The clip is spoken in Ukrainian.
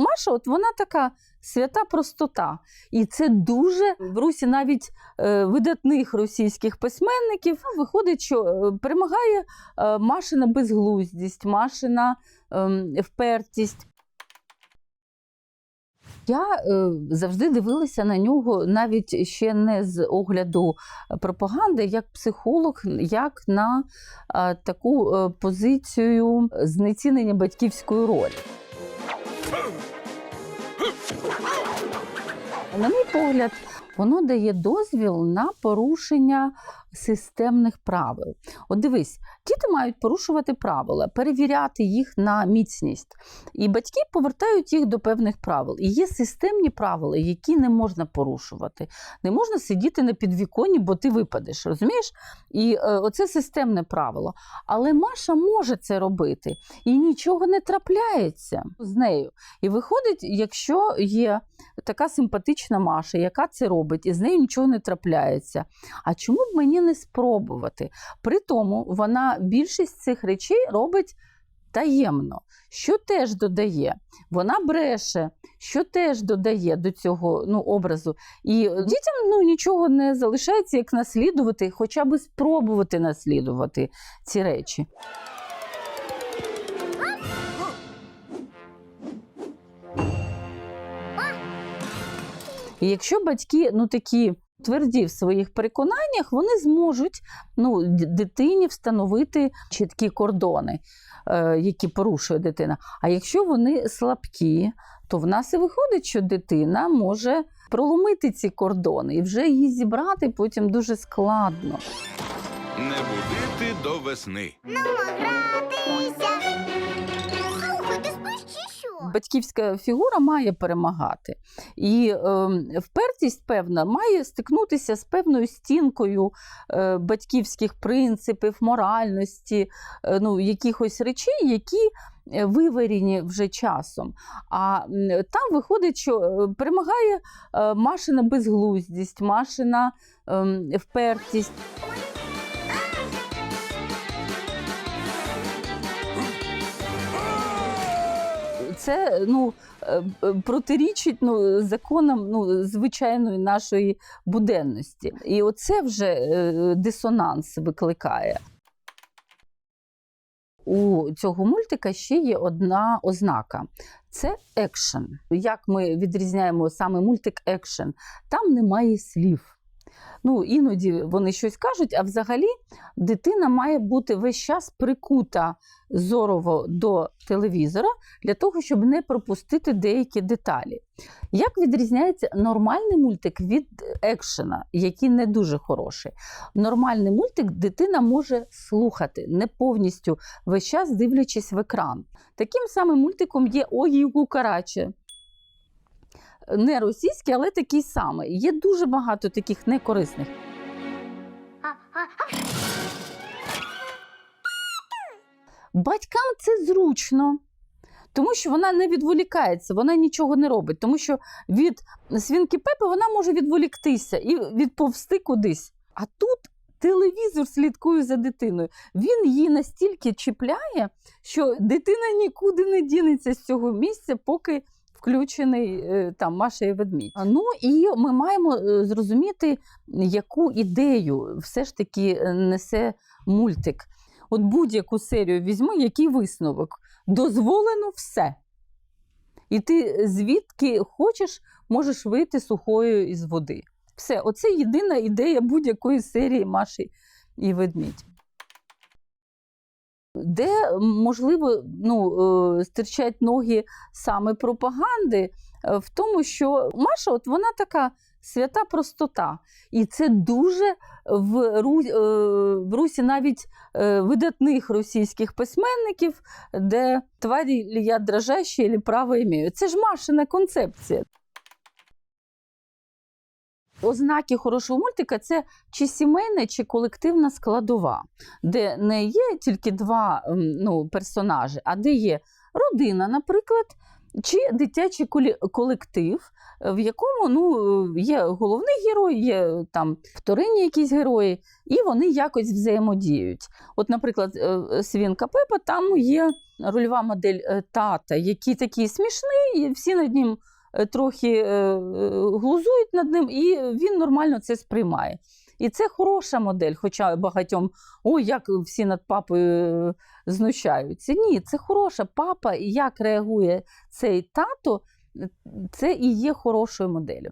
Маша, от вона така свята простота. І це дуже в Русі навіть е, видатних російських письменників виходить, що е, перемагає е, Машина безглуздість, Машина ем, впертість. Я е, завжди дивилася на нього навіть ще не з огляду пропаганди, як психолог, як на е, таку е, позицію знецінення батьківської ролі. На мій погляд, воно дає дозвіл на порушення системних правил. От дивись, діти мають порушувати правила, перевіряти їх на міцність. І батьки повертають їх до певних правил. І є системні правила, які не можна порушувати. Не можна сидіти на підвіконні, бо ти випадеш, розумієш? І е, оце системне правило. Але Маша може це робити, і нічого не трапляється з нею. І виходить, якщо є така симпатична Маша, яка це робить, і з нею нічого не трапляється. А чому б мені не спробувати? При тому вона більшість цих речей робить таємно, що теж додає. Вона бреше, що теж додає до цього ну, образу. І дітям ну, нічого не залишається, як наслідувати, хоча б спробувати наслідувати ці речі. І якщо батьки ну такі тверді в своїх переконаннях, вони зможуть ну, дитині встановити чіткі кордони, е, які порушує дитина. А якщо вони слабкі, то в нас і виходить, що дитина може проломити ці кордони, і вже її зібрати потім дуже складно. Не будити до весни. гратися. Батьківська фігура має перемагати. І е, впертість певна має стикнутися з певною стінкою е, батьківських принципів, моральності, е, ну, якихось речей, які е, виварені вже часом. А там виходить, що перемагає Машина безглуздість, Машина е, впертість. Це ну, е, протирічить ну, законам ну, звичайної нашої буденності. І оце вже е, дисонанс викликає. У цього мультика ще є одна ознака це екшен. Як ми відрізняємо саме мультик екшен? Там немає слів. Ну, іноді вони щось кажуть, а взагалі дитина має бути весь час прикута зорово до телевізора для того, щоб не пропустити деякі деталі. Як відрізняється нормальний мультик від екшена, який не дуже хороший? Нормальний мультик дитина може слухати, не повністю весь час дивлячись в екран. Таким самим мультиком є Огі Кукараче. Не російський, але такий самий. Є дуже багато таких некорисних. Батькам це зручно, тому що вона не відволікається, вона нічого не робить. Тому що від свінки Пепи вона може відволіктися і відповсти кудись. А тут телевізор слідкує за дитиною. Він її настільки чіпляє, що дитина нікуди не дінеться з цього місця, поки. Включений е, там Маша і ведмідь. Ну і ми маємо е, зрозуміти, яку ідею все ж таки е, несе мультик. От будь-яку серію візьми, який висновок? Дозволено все. І ти звідки хочеш, можеш вийти сухою із води. Все, оце єдина ідея будь-якої серії Маші і ведмідь. Де, можливо, ну, е, стирчать ноги саме пропаганди, е, в тому, що Маша, от вона така свята простота. І це дуже в, Ру, е, в Русі навіть видатних російських письменників, де тварі я дрожащі, лі право імею. Це ж Машина концепція. Ознаки хорошого мультика це чи сімейна, чи колективна складова, де не є тільки два ем, ну, персонажі, а де є родина, наприклад, чи дитячий колектив, в якому ну, є головний герой, є там вторинні якісь герої, і вони якось взаємодіють. От, наприклад, е, Свінка Пепа, там є рольова модель е, тата, який такий смішний, і всі над ним трохи е, е, глузують над ним, і він нормально це сприймає. І це хороша модель, хоча багатьом ой, як всі над папою е, знущаються. Ні, це хороша папа, і як реагує цей тато, е, це і є хорошою моделлю.